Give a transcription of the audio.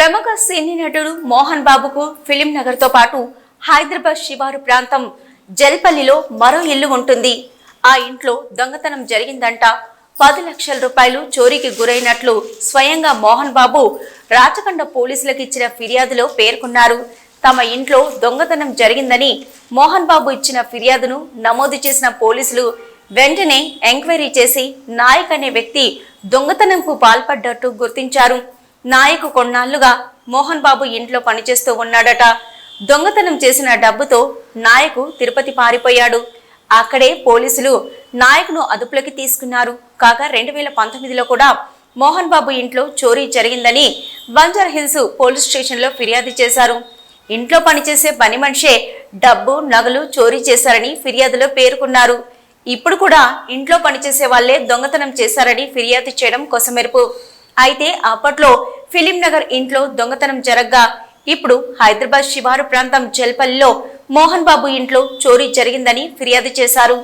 ప్రముఖ సినీ నటుడు మోహన్ బాబుకు ఫిలిం నగర్తో పాటు హైదరాబాద్ శివారు ప్రాంతం జల్పల్లిలో మరో ఇల్లు ఉంటుంది. ఆ ఇంట్లో దొంగతనం జరిగిందంట. పది లక్షల రూపాయలు చోరీకి గురైనట్లు స్వయంగా మోహన్ బాబు రాచకొండ పోలీసులకు ఇచ్చిన ఫిర్యాదులో పేర్కొన్నారు. తమ ఇంట్లో దొంగతనం జరిగిందని మోహన్ బాబు ఇచ్చిన ఫిర్యాదును నమోదు చేసిన పోలీసులు వెంటనే ఎంక్వైరీ చేసి నాయక్ అనే వ్యక్తి దొంగతనంకు పాల్పడ్డట్టు గుర్తించారు. నాయకు కొన్నాళ్ళుగా మోహన్ బాబు ఇంట్లో పనిచేస్తూ ఉన్నాడట. దొంగతనం చేసిన డబ్బుతో నాయకు తిరుపతి పారిపోయాడు. అక్కడే పోలీసులు నాయకును అదుపులోకి తీసుకున్నారు. కాగా రెండు వేల పంతొమ్మిదిలో కూడా మోహన్ బాబు ఇంట్లో చోరీ జరిగిందని బంజార్ హిల్స్ పోలీస్ స్టేషన్లో ఫిర్యాదు చేశారు. ఇంట్లో పనిచేసే పని మనిషే డబ్బు నగలు చోరీ చేశారని ఫిర్యాదులో పేర్కొన్నారు. ఇప్పుడు కూడా ఇంట్లో పనిచేసే వాళ్ళే దొంగతనం చేశారని ఫిర్యాదు చేయడం కొసమెరుపు. అయితే అప్పట్లో ఫిలిం నగర్ ఇంట్లో దొంగతనం జరగ్గా. ఇప్పుడు హైదరాబాద్ శివారు ప్రాంతం జల్పల్లిలో మోహన్ బాబు ఇంట్లో చోరీ జరిగిందని ఫిర్యాదు చేశారు.